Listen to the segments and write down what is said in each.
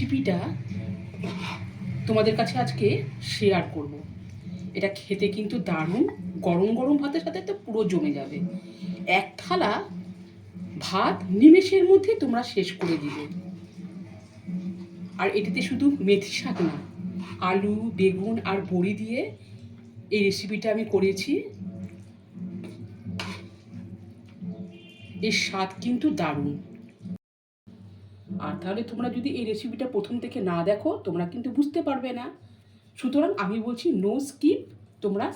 রেসিপিটা তোমাদের কাছে আজকে শেয়ার করব। এটা খেতে কিন্তু দারুণ, গরম গরম ভাতের সাথে তো পুরো জমে যাবে। এক থালা ভাত নিমেষের মধ্যে তোমরা শেষ করে দিবে। আর এটাতে শুধু মেথি শাক না, আলু, বেগুন আর বড়ি দিয়ে এই রেসিপিটা আমি করেছি। এর স্বাদ কিন্তু দারুণ। আর তাহলে তোমরা যদি এই রেসিপিটা প্রথম থেকে না দেখো, তোমরা কিন্তু বুঝতে পারবে না। সুতরাং আমি বলছি নো স্কিপ তোমরা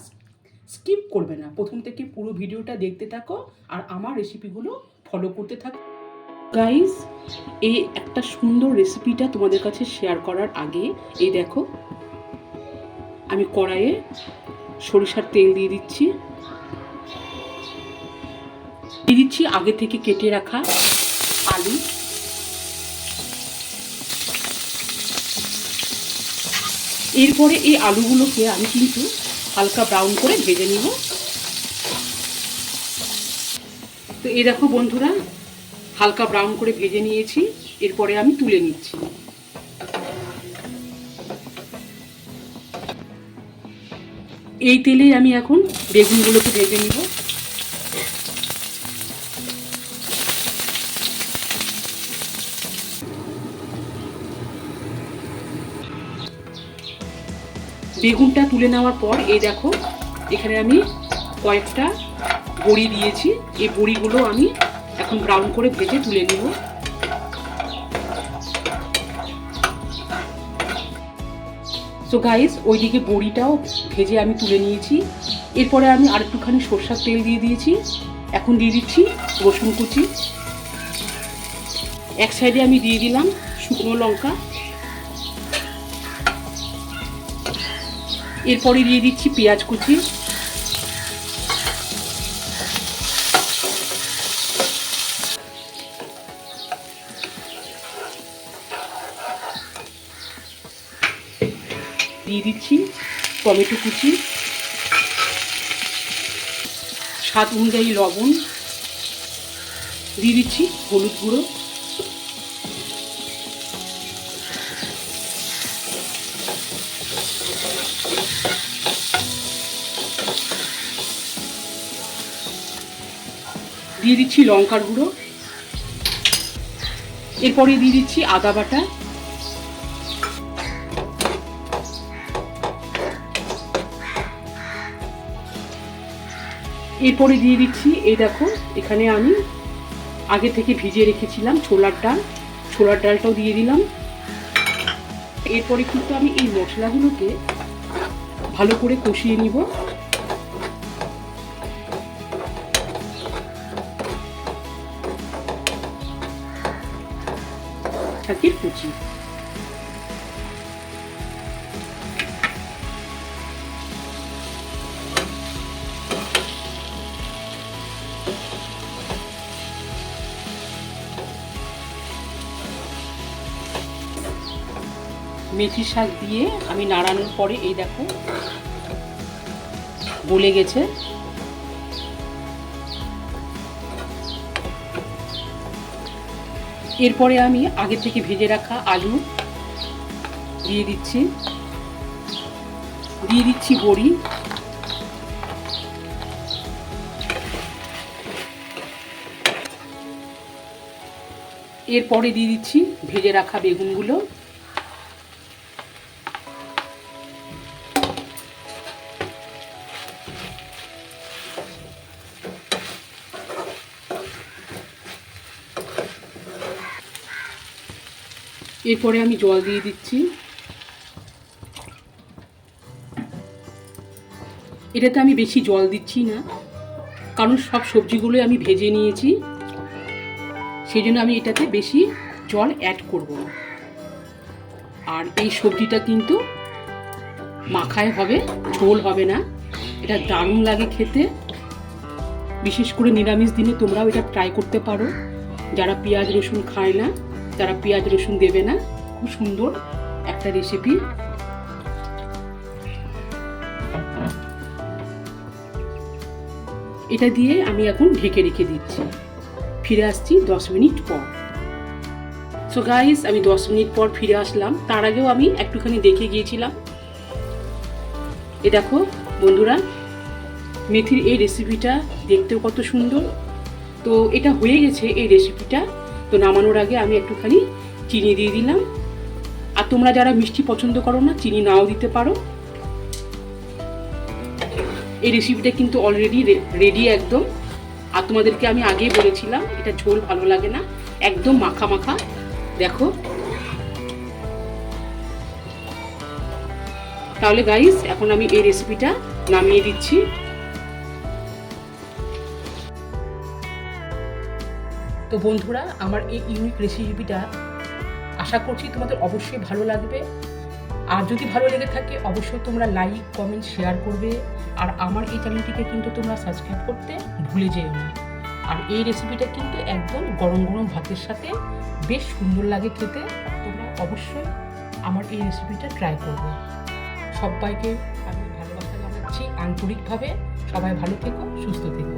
স্কিপ করবে না। প্রথম থেকে পুরো ভিডিওটা দেখতে থাকো আর আমার রেসিপিগুলো ফলো করতে থাকো। গাইস এই একটা সুন্দর রেসিপিটা তোমাদের কাছে শেয়ার করার আগে, এই দেখো, আমি কড়াইয়ে সরিষার তেল দিয়ে দিচ্ছি। দিয়ে দিচ্ছি আগে থেকে কেটে রাখা আলু। এরপরে এই আলুগুলোকে আমি কিন্তু হালকা ব্রাউন করে ভেজে নিব। তো এই দেখো বন্ধুরা, হালকা ব্রাউন করে ভেজে নিয়েছি, এরপরে আমি তুলে নিচ্ছি। এই তেলে আমি এখন বেগুনগুলোকে ভেজে নিব। বেগুনটা তুলে নেওয়ার পর, এই দেখো, এখানে আমি কয়েকটা বড়ি দিয়েছি। এই বড়িগুলো আমি এখন ব্রাউন করে ভেজে তুলে নেব। সো গাইস ওইদিকে বড়িটাও ভেজে আমি তুলে নিয়েছি। এরপরে আমি আর একটুখানি সর্ষার তেল দিয়ে দিয়েছি। এখন দিয়ে দিচ্ছি রসুন কুচি। এক সাইডে আমি দিয়ে দিলাম শুকনো লঙ্কা। এরপরে দিয়ে দিচ্ছি পেঁয়াজ কুচি। দিয়ে দিচ্ছি টমেটো কুচি। স্বাদ অনুযায়ী লবণ। দিয়ে দিচ্ছি হলুদ গুঁড়ো। দিয়ে দিচ্ছি লঙ্কার গুঁড়ো। এরপরে দিয়ে দিচ্ছি আদা বাটা। এরপরে দিয়ে দিচ্ছি, এই দেখো, এখানে আমি আগে থেকে ভিজিয়ে রেখেছিলাম ছোলার ডাল। ছোলার ডালটাও দিয়ে দিলাম। এরপরে কিন্তু আমি এই মশলাগুলোকে ভালো করে কষিয়ে নিব। শাকের কুচি মেথি শাক দিয়ে আমি নাড়ানোর পরে এই দেখো গলে গেছে। এরপরে আমি আগে থেকে ভেজে রাখা আলু দিয়ে দিচ্ছি। দিয়ে দিচ্ছি বড়ি। এরপরে দিয়ে দিচ্ছি ভেজে রাখা বেগুনগুলো। এরপরে আমি জল দিয়ে দিচ্ছি। এটাতে আমি বেশি জল দিচ্ছি না, কারণ সব সবজিগুলো আমি ভেজে নিয়েছি। সেই জন্য আমি এটাতে বেশি জল অ্যাড করব না। আর এই সবজিটা কিন্তু মাখায় হবে, ঝোল হবে না। এটা দারুণ লাগে খেতে। বিশেষ করে নিরামিষ দিনে তোমরাও এটা ট্রাই করতে পারো। যারা পেঁয়াজ, রসুন খায় না তারা পেঁয়াজ রসুন দেবে না। খুব সুন্দর একটা রেসিপি এটা দিয়ে আমি এখন ঢেকে রেখে দিচ্ছি। ফিরে আসছি দশ মিনিট পর। সো গাইস আমি দশ মিনিট পর ফিরে আসলাম। তার আগেও আমি একটুখানি দেখে গিয়েছিলাম। এ দেখো বন্ধুরা, মেথির এই রেসিপিটা দেখতেও কত সুন্দর। তো এটা হয়ে গেছে এই রেসিপিটা তো নামানোর আগে আমি একটুখানি চিনি দিয়ে দিলাম। আর তোমরা যারা মিষ্টি পছন্দ করো না, চিনি নাও দিতে পারো। এই রেসিপিটা কিন্তু অলরেডি রেডি একদম। আর তোমাদেরকে আমি আগেই বলেছিলাম, এটা ঝোল ভালো লাগে না। একদম মাখা মাখা। দেখো। তাহলে গাইস এখন আমি এই রেসিপিটা নামিয়ে দিচ্ছি। তো বন্ধুরা, আমার এই ইউনিক রেসিপিটা আশা করছি তোমাদের অবশ্যই ভালো লাগবে। আর যদি ভালো লেগে থাকে, অবশ্যই তোমরা লাইক কমেন্ট শেয়ার করবে। আর আমার এই চ্যানেলটিকে কিন্তু তোমরা সাবস্ক্রাইব করতে ভুলে যেও না। আর এই রেসিপিটা কিন্তু একদম গরম গরম ভাতের সাথে বেশ সুন্দর লাগে খেতে। তোমরা অবশ্যই আমার এই রেসিপিটা ট্রাই করবে। সবাইকে আমি ভালোবাসা জানাচ্ছি আন্তরিকভাবে। সবাই ভালো থেকো, সুস্থ থেকো।